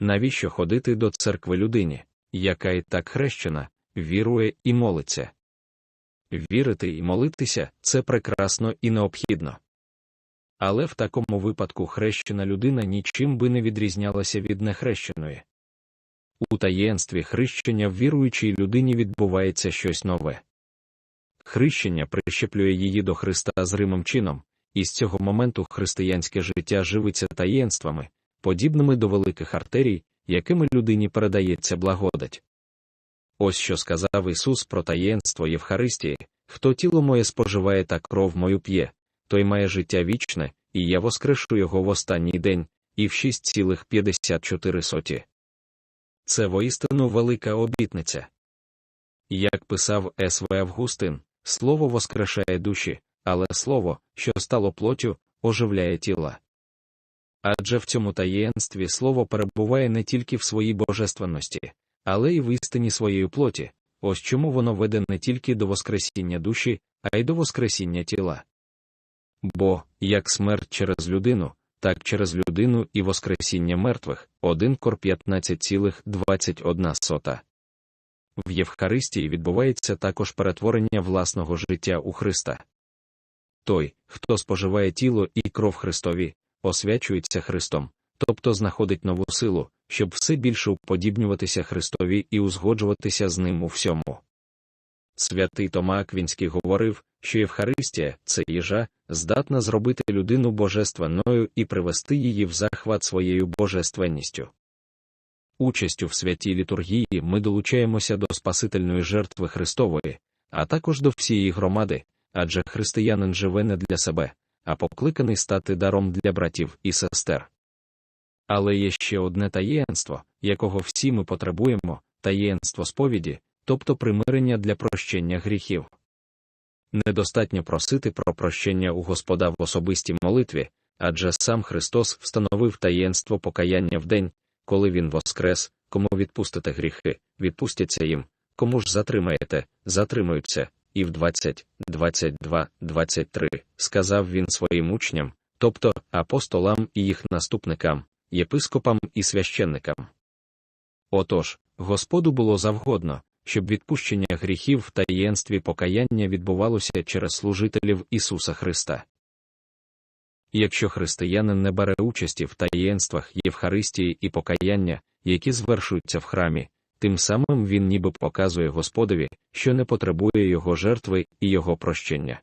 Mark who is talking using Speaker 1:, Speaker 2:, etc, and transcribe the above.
Speaker 1: Навіщо ходити до церкви людині, яка і так хрещена, вірує і молиться? Вірити і молитися це прекрасно і необхідно. Але в такому випадку хрещена людина нічим би не відрізнялася від нехрещеної. У таєнстві хрещення в віруючій людині відбувається щось нове. Хрещення прищеплює її до Христа з Римом чином, і з цього моменту християнське життя живиться таєнствами, подібними до великих артерій, якими людині передається благодать. Ось що сказав Ісус про таєнство Євхаристії: хто тіло моє споживає та кров мою п'є, той має життя вічне, і я воскрешу його в останній день, і в 6,54 соті. Це воістину велика обітниця. Як писав С.В. Августин, слово воскрешає душі, але слово, що стало плоттю, оживляє тіла. Адже в цьому таєнстві слово перебуває не тільки в своїй божественності, але й в істині своєї плоті, ось чому воно веде не тільки до воскресіння душі, а й до воскресіння тіла. Бо, як смерть через людину, так через людину і воскресіння мертвих 1 кор 15,21. В Євхаристії відбувається також перетворення власного життя у Христа. Той, хто споживає тіло і кров Христові, освячується Христом, тобто знаходить нову силу, щоб все більше уподібнюватися Христові і узгоджуватися з ним у всьому. Святий Тома Аквінський говорив, що Євхаристія це їжа, здатна зробити людину божественною і привести її в захват своєю божественністю. Участю в святій літургії ми долучаємося до Спасительної жертви Христової, а також до всієї громади, адже християнин живе не для себе, а покликаний стати даром для братів і сестер. Але є ще одне таєнство, якого всі ми потребуємо таєнство сповіді, тобто примирення для прощення гріхів. Недостатньо просити про прощення у Господа в особистій молитві, адже сам Христос встановив таєнство покаяння в день, коли Він воскрес, кому відпустите гріхи, відпустяться їм, кому ж затримаєте, затримаються, і в 20, 22, 23 сказав він своїм учням, тобто апостолам і їх наступникам, єпископам і священникам. Отож, Господу було завгодно, щоб відпущення гріхів в таєнстві покаяння відбувалося через служителів Ісуса Христа. Якщо християнин не бере участі в таєнствах Євхаристії і покаяння, які звершуються в храмі, тим самим він ніби показує Господові, що не потребує його жертви і його прощення.